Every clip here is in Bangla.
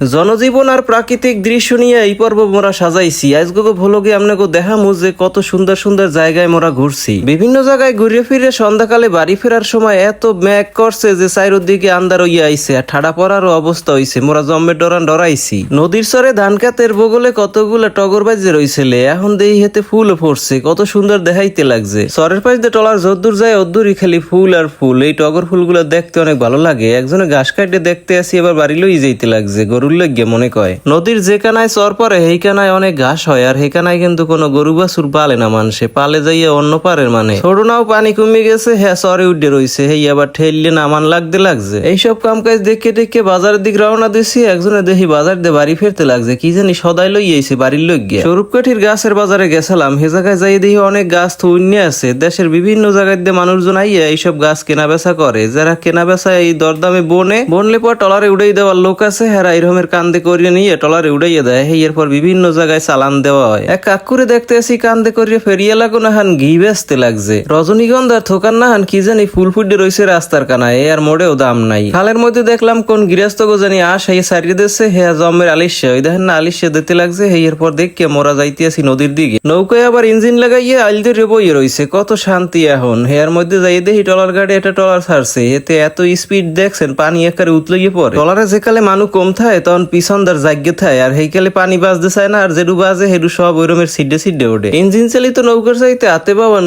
জনজীবন আর প্রাকৃতিক দৃশ্য নিয়ে এই পর্ব মোরা সাজাইছি। আজগো ভোলগে আপনাকে দেখামু যে কত সুন্দর সুন্দর জায়গায় মোরা ঘুরছি। বিভিন্ন জায়গায় ঘুরে ফিরে সন্ধ্যাকালে বাড়ি ফেরার সময় এত ম্যাক করছে যে চারিদিকে আন্দার হইয়া আইছে আর ঠাড়া পড়ারও অবস্থা হইছে। মোরা জম্মে ডরান ডরাইছি। নদীর সরে ধান খাতের বগলে কতগুলো টগর বাজে রইছিলে। এখন দেই হেতে ফুল পড়ছে কত সুন্দর দেখাইতে লাগছে। সরের পাশ দিয়ে টলার যদ্দূর যায়, অদ্দূরই খালি ফুল আর ফুল। এই টগর ফুলগুলো দেখতে অনেক ভালো লাগে। একজনে ঘাস কাটে দেখতে আসি, এবার বাড়ি লই যাইতে লাগছে। গরুর লেগে মনে কয়, নদীর যে কানায় চর পরে সেই কানায় অনেক ঘাস হয়, আর সেই কানায় কিন্তু কোনো গরু বাছুর পালে না মানুষে। পালে যাইয়া অন্য পারের মানে। ছোট নাও পানি কমে গেছে হ্যাঁ সরে উঠে রইছে, হেই আবার ঠেললে নামান লাগতে লাগছে। এইসব কাম কাজ দেখে দেখে বাজারের দিক রওনা দিছি, একজনে দেখি বাজার দিয়ে বাড়ি ফিরতে লাগছে, কি জানি সদাই লই আইছে বাড়ির লোক গিয়া স্বরূপকাঠির গাছের বাজারে গেছিলাম, হে জায়গায় যাই দেখি অনেক গাছ থুইনে আছে। দেশের বিভিন্ন জায়গায় দিয়ে মানুষজন আইয়া এইসব গাছ কেনা বেচা করে। যারা কেনা বেচা এই দরদামে বনে, বনলে পর টলারে উড়াই দেওয়ার লোক আছে, হেরা এরকমের কান্দে করিয়ে নিয়ে টলারে উড়াইয়া দেয়। হেই, এরপর বিভিন্ন জায়গায় চালান দেওয়া হয়। এক কাকুরে দেখতে আসি কান্দে করিয়ে ফেরিয়ে লাগো না হান, ঘি বেচতে লাগছে। রজনীগন্ধার থোকার না হান, কি জানি ফুল ফুটে রয়েছে রাস্তার কানায়, এ আর মোড়েও দাম নাই। খালের মধ্যে দেখলাম কোন গৃহস্থ গো জানি আস হেই সারিয়ে দিচ্ছে হে জমের আলিশে ওই দেখেন না আলিশে দিতে লাগছে, হেই, এরপর দেখকে মোরা যাইতে আসি নদীর দিকে। নৌকায় আবার ইঞ্জিন লাগাইয়ে আইল দিয়ে বইয়ে রইছে, কত শান্তি এখন। হেয়ার মধ্যে যাই দেখি টলার গাড়ি একটা টলার ছাড়ছে, এতে এত স্পিড দেখছেন, পানি একারে উতলিয়ে পড়ে। টলারে যেকালে মানুষ কম থাকে তখন পিছনদার জাগ্যে থাকে আর হেইকালে পানি বাজতে চায় না, আর যেডু বাজে হেডু সব ওই রকমের সিডে সিডে ওঠে। ইঞ্জিন চালিত নৌকার চাইতে হাতে পাওয়া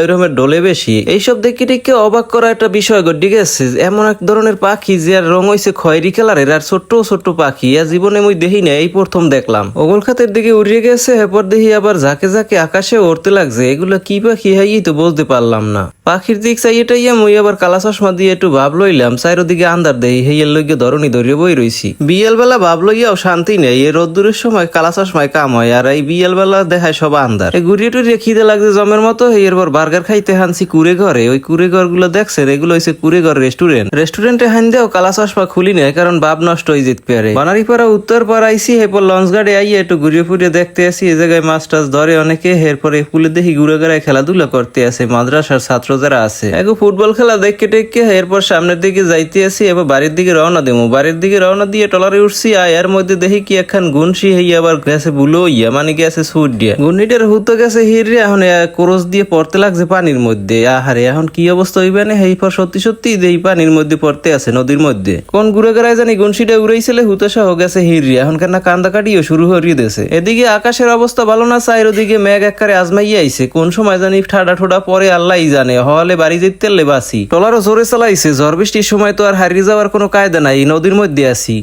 ওই রকমের ডলে বেশি। এইসব দেখে টেকে অবাক করা একটা বিষয় ঘটে গেছে এমন এক ধরনের পাখি যে আর রং হইছে খয়েরি কালারের, আর ছোট্ট ছোট্ট পাখি, আর জীবনে মুই দেখি না এই প্রথম দেখলাম। ওগল খাতের দিকে উড়িয়ে গেছে, এরপর দেখি আবার ঝাঁকে ঝাঁকে আকাশে উড়তে লাগছে, এগুলো কি পাখি হাই তো বলতে পারলাম না। পাখির দিক চাইটাইয়া মুই আবার কালা চশমা দিয়ে একটু ভাব লইলাম চারিদিকে আন্দার দেই, হেইয়ের লইগে ধরনি ধরিয়ে বই রইছি। বিয়েল বেলা ভাব লইয়াও শান্তি নেই। এই রোদ্দুরের সময় কালা চশমায় কাম হয়, আর এই বিয়েল বেলা দেখায় সব আন্দার এই ঘুরিয়ে টুরিয়ে খিদে লাগছে জমের মতো হেইয়ের পর বার্গার খাইতে হানছি কুড়ে ঘরে ওই কুড়ে ঘরগুলো দেখছেন? এগুলো হইছে কুড়ে ঘর রেস্টুরেন্ট। রেস্টুরেন্টে হান দেও কালা চশমা খুলি নেয় কারণ বাপ নষ্ট হয়ে যেতে পারে। বানারিপাড়া উত্তর পাড়া আইসি এরপর লঞ্চ গাড়ি আইয়ে একটু ঘুরিয়ে ফুরিয়ে দেখতে আসি। এই জায়গায় মাছ টাছ ধরে অনেকে, এরপরে পুলে দেখি ঘুরে ঘুরায় খেলাধুলা করতে আসে, মাদ্রাসার ছাত্র যারা আছে। এগো ফুটবল খেলা দেখে টেকে এরপর সামনের দিকে যাইতে আসি এবার বাড়ির দিকে রওনা দেবো বাড়ির দিকে রওনা দিয়ে টলারে উঠছি আর এর মধ্যে দেখি কি একখান গুনসি হই আবার গেছে বুলো ইয়া মানে গেছে সুট দিয়া। গুন্নিটার হুতো গেছে হিরে এখন ক্রোশ দিয়ে পড়তে লাগছে পানির মধ্যে। আহারে, এখন কি অবস্থা হইবে না? এই পর সত্যি সত্যি এই পানির মধ্যে পড়তে আছে, নদীর মধ্যে। কোন ঘুরে গেড়ায় জানি গুনসিটা উড়াইছিলে, হুতো সহ গেছে হিরি এখন কেন কান্দা কাটিও শুরু হরিয়ে দিয়েছে। এদিকে আকাশের অবস্থা ভালো না চাইর ওদিকে মেঘ এককারে আজমাইয়া আইছে। কোন সময় জানি ঠাডা ঠোডা পরে আল্লাহ জানে, হলে বাড়ি যেতে বাসি। টলারও জোরে চালাইছে, ঝড় বৃষ্টির সময় তো আর হারিয়ে যাওয়ার কোনো কায়দা নাই, নদীর মধ্যে আছি।